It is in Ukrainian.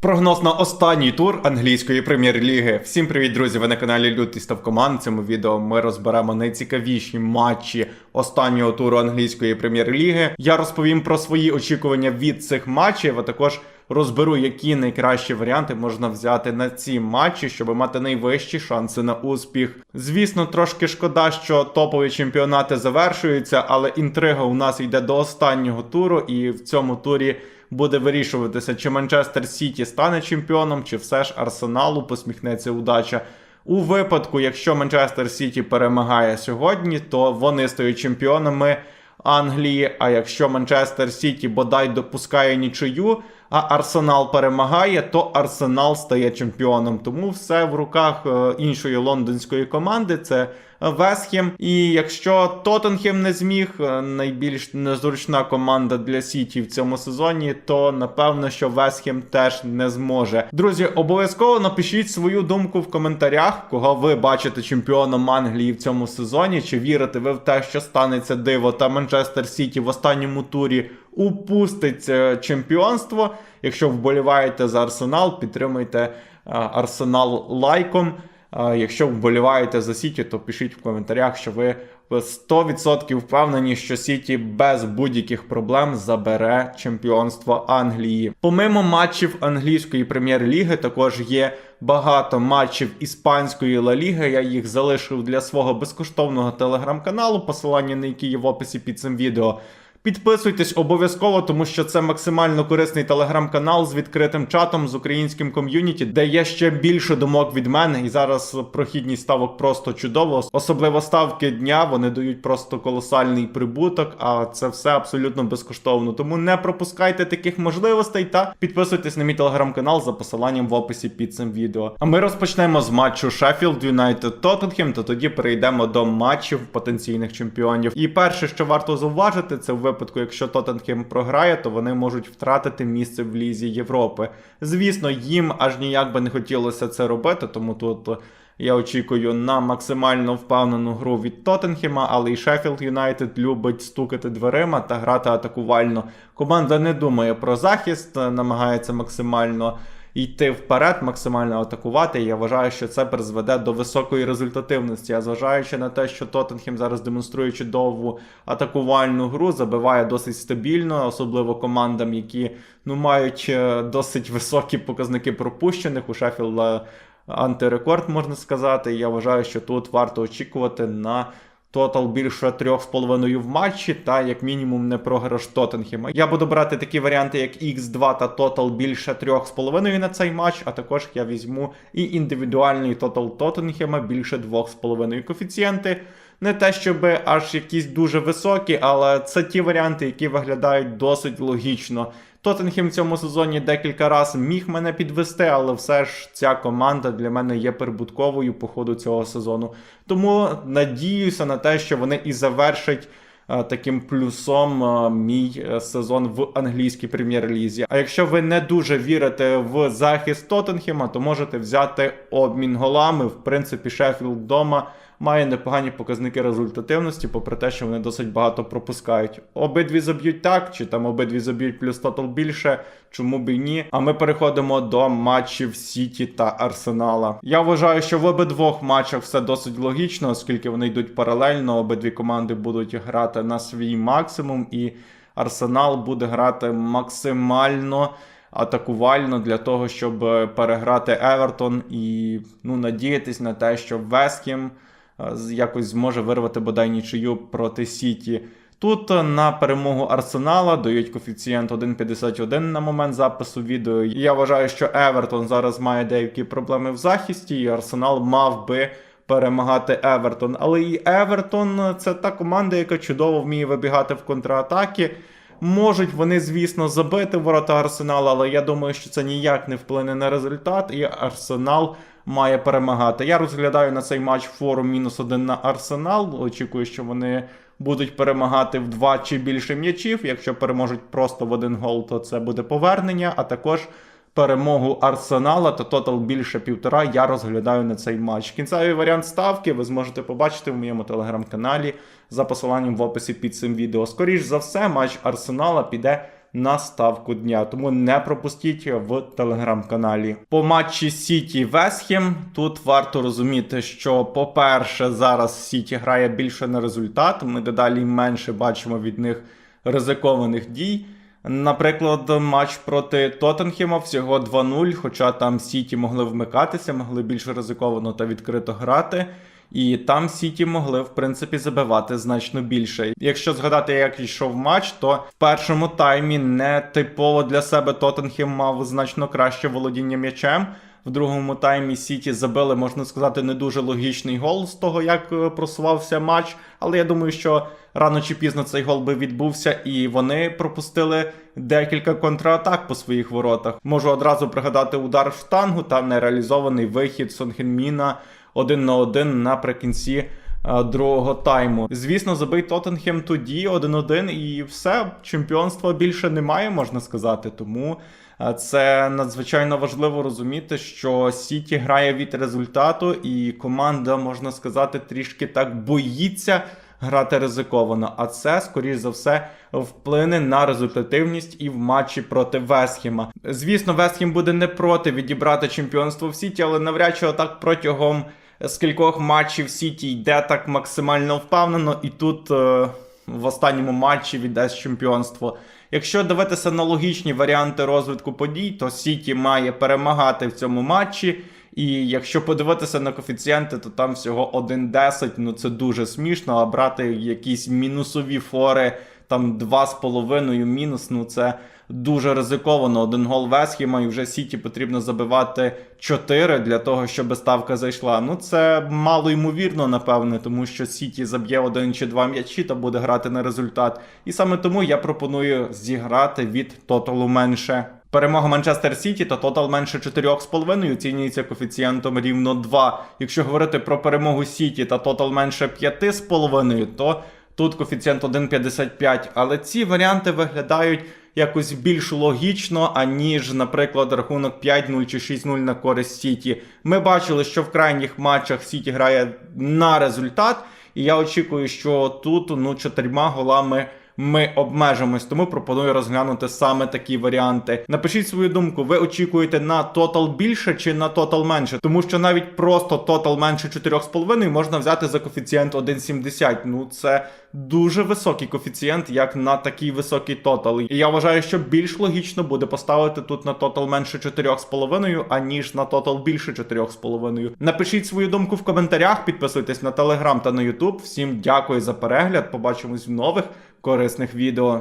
Прогноз на останній тур англійської прем'єр-ліги. Всім привіт, друзі! Ви на каналі Лютий Ставкоман. В цьому відео ми розберемо найцікавіші матчі останнього туру англійської прем'єр-ліги. Я розповім про свої очікування від цих матчів, а також розберу, які найкращі варіанти можна взяти на ці матчі, щоб мати найвищі шанси на успіх. Звісно, трошки шкода, що топові чемпіонати завершуються, але інтрига у нас йде до останнього туру, і в цьому турі буде вирішуватися, чи Манчестер Сіті стане чемпіоном, чи все ж Арсеналу посміхнеться удача. У випадку, якщо Манчестер Сіті перемагає сьогодні, то вони стають чемпіонами Англії. А якщо Манчестер Сіті бодай допускає нічию, а Арсенал перемагає, то Арсенал стає чемпіоном. Тому все в руках е, іншої лондонської команди. Це Весхем. І якщо Тоттенхем не зміг, е, найбільш незручна команда для Сіті в цьому сезоні, то напевно, що Весхем теж не зможе. Друзі, обов'язково напишіть свою думку в коментарях, кого ви бачите чемпіоном Англії в цьому сезоні. Чи вірите ви в те, що станеться диво та Манчестер Сіті в останньому турі упустить е, чемпіонство? Якщо вболіваєте за Арсенал, підтримуйте е, Арсенал лайком. Якщо вболіваєте за Сіті, то пишіть в коментарях, що ви 100% впевнені, що Сіті без будь-яких проблем забере чемпіонство Англії. Помимо матчів англійської прем'єр-ліги, також є багато матчів іспанської Ла Ліги. Я їх залишив для свого безкоштовного телеграм-каналу, посилання на який є в описі під цим відео. Підписуйтесь обов'язково, тому що це максимально корисний телеграм-канал з відкритим чатом з українським ком'юніті, де є ще більше думок від мене. І зараз прохідність ставок просто чудово. Особливо ставки дня вони дають просто колосальний прибуток, а це все абсолютно безкоштовно. Тому не пропускайте таких можливостей та підписуйтесь на мій телеграм-канал за посиланням в описі під цим відео. А ми розпочнемо з матчу Шеффілд Юнайтед Тоттенхем, та тоді перейдемо до матчів потенційних чемпіонів. І перше, що варто зауважити, це в випадку, якщо Тоттенхем програє, то вони можуть втратити місце в лізі Європи. Звісно, їм аж ніяк би не хотілося це робити, тому тут. Я очікую на максимально впевнену гру від Тоттенхема, але і Шеффілд Юнайтед любить стукати дверима та грати атакувально. Команда не думає про захист, намагається максимально йти вперед, максимально атакувати. І я вважаю, що це призведе до високої результативності. А зважаючи на те, що Тоттенхем зараз демонструє чудову атакувальну гру, забиває досить стабільно, особливо командам, які ну мають е, досить високі показники пропущених у Шеффілда антирекорд, можна сказати. Я вважаю, що тут варто очікувати на тотал більше 3,5 в матчі, та як мінімум не програш Тоттенхема. Я буду брати такі варіанти, як X2 та тотал більше 3,5 на цей матч, а також я візьму і індивідуальний тотал Тоттенхема більше 2,5 коефіцієнти. Не те, щоб аж якісь дуже високі, але це ті варіанти, які виглядають досить логічно. Тоттенхем в цьому сезоні декілька разів міг мене підвести, але все ж ця команда для мене є прибутковою по ходу цього сезону. Тому надіюся на те, що вони і завершать. е, Таким плюсом е, мій е, сезон в англійській прем'єр-лізі. А якщо ви не дуже вірите в захист Тоттенхема, то можете взяти обмін голами. В принципі, Шеффілд вдома має непогані показники результативності, попри те, що вони досить багато пропускають. Обидві заб'ють так, чи там обидві заб'ють плюс тотал більше, чому б і ні. А ми переходимо до матчів Сіті та Арсенала. Я вважаю, що в обидвох матчах все досить логічно, оскільки вони йдуть паралельно, обидві команди будуть грати на свій максимум, і Арсенал буде грати максимально. Атакувально для того, щоб е, переграти Евертон і ну надіятись на те, що Весхем з- якось зможе вирвати бодай нічию проти Сіті. Тут е, на перемогу Арсенала дають коефіцієнт 1,51 на момент запису відео. Я вважаю, що Евертон зараз має деякі проблеми в захисті, і Арсенал мав би перемагати Евертон. Але і Евертон е, це та команда, яка чудово вміє вибігати в контратаки. Можуть вони, звісно, забити ворота Арсенала, але я думаю, що це ніяк не вплине на результат, і Арсенал має перемагати. Я розглядаю на цей матч форум мінус один на Арсенал. Очікую, що вони будуть перемагати в два чи більше м'ячів. Якщо переможуть просто в один гол, то це буде повернення, а також перемогу Арсенала, то тотал більше півтора. Я розглядаю на цей матч. Кінцевий варіант ставки ви зможете побачити в моєму телеграм-каналі за посиланням в описі під цим відео. Скоріш за все, матч Арсенала піде на ставку дня. Тому не пропустіть в телеграм-каналі. По матчі Сіті Весхем тут варто розуміти, що, по-перше, зараз Сіті грає більше на результат. Ми дедалі менше бачимо від них ризикованих дій. Наприклад, матч проти Тоттенхема всього 2-0, хоча там Сіті могли вмикатися, могли більш ризиковано та відкрито грати. І там Сіті могли, в принципі, забивати значно більше. Якщо згадати, як йшов матч, то в першому таймі не типово для себе Тоттенхем мав значно краще володіння м'ячем. В другому таймі Сіті забили, можна сказати, не дуже логічний гол з того, як е, просувався матч. Але я думаю, що рано чи пізно цей гол би відбувся, і вони пропустили декілька контратак по своїх воротах. Можу одразу пригадати удар в штангу та нереалізований вихід Сонгхенміна один на один наприкінці е, другого тайму. Звісно, забий Тоттенхем тоді 1-1 і все, чемпіонства більше немає, можна сказати. Тому е, це надзвичайно важливо розуміти, що Сіті грає від результату, і команда, можна сказати, трішки так боїться. Грати ризиковано, а це, скоріш за все, вплине на результативність і в матчі проти Весхіма. Звісно, Весхім буде не проти відібрати чемпіонство в Сіті, але навряд чи отак протягом з кількох матчів Сіті йде так максимально впевнено, і тут е, в останньому матчі віддасть чемпіонство. Якщо дивитися на логічні варіанти розвитку подій, то Сіті має перемагати в цьому матчі. І якщо подивитися на коефіцієнти, то там всього 1,10, ну це дуже смішно, а брати якісь мінусові фори, там 2,5 мінус, ну це дуже ризиковано. Один гол Весхіма, і вже Сіті потрібно забивати 4 для того, щоб ставка зайшла. Ну це мало ймовірно, напевне, тому що Сіті заб'є один чи два м'ячі та буде грати на результат. І саме тому я пропоную зіграти від тоталу менше. Перемога Манчестер Сіті та тотал менше 4,5 оцінюється коефіцієнтом рівно 2. Якщо говорити про перемогу Сіті та тотал менше 5,5, то тут коефіцієнт 1,55. Але ці варіанти виглядають якось більш логічно, аніж, наприклад, рахунок 5-0 чи 6-0 на користь Сіті. Ми бачили, що в крайніх матчах Сіті грає на результат, і я очікую, що тут ну, чотирма голами ми обмежимось, тому пропоную розглянути саме такі варіанти. Напишіть свою думку, ви очікуєте на тотал більше чи на тотал менше, тому що навіть просто тотал менше 4,5 можна взяти за коефіцієнт 1,70. Ну це дуже високий коефіцієнт, як на такий високий тотал. І я вважаю, що більш логічно буде поставити тут на тотал менше 4,5, аніж на тотал більше 4,5. Напишіть свою думку в коментарях, підписуйтесь на телеграм та на ютуб. Всім дякую за перегляд. Побачимось в нових корисних відео.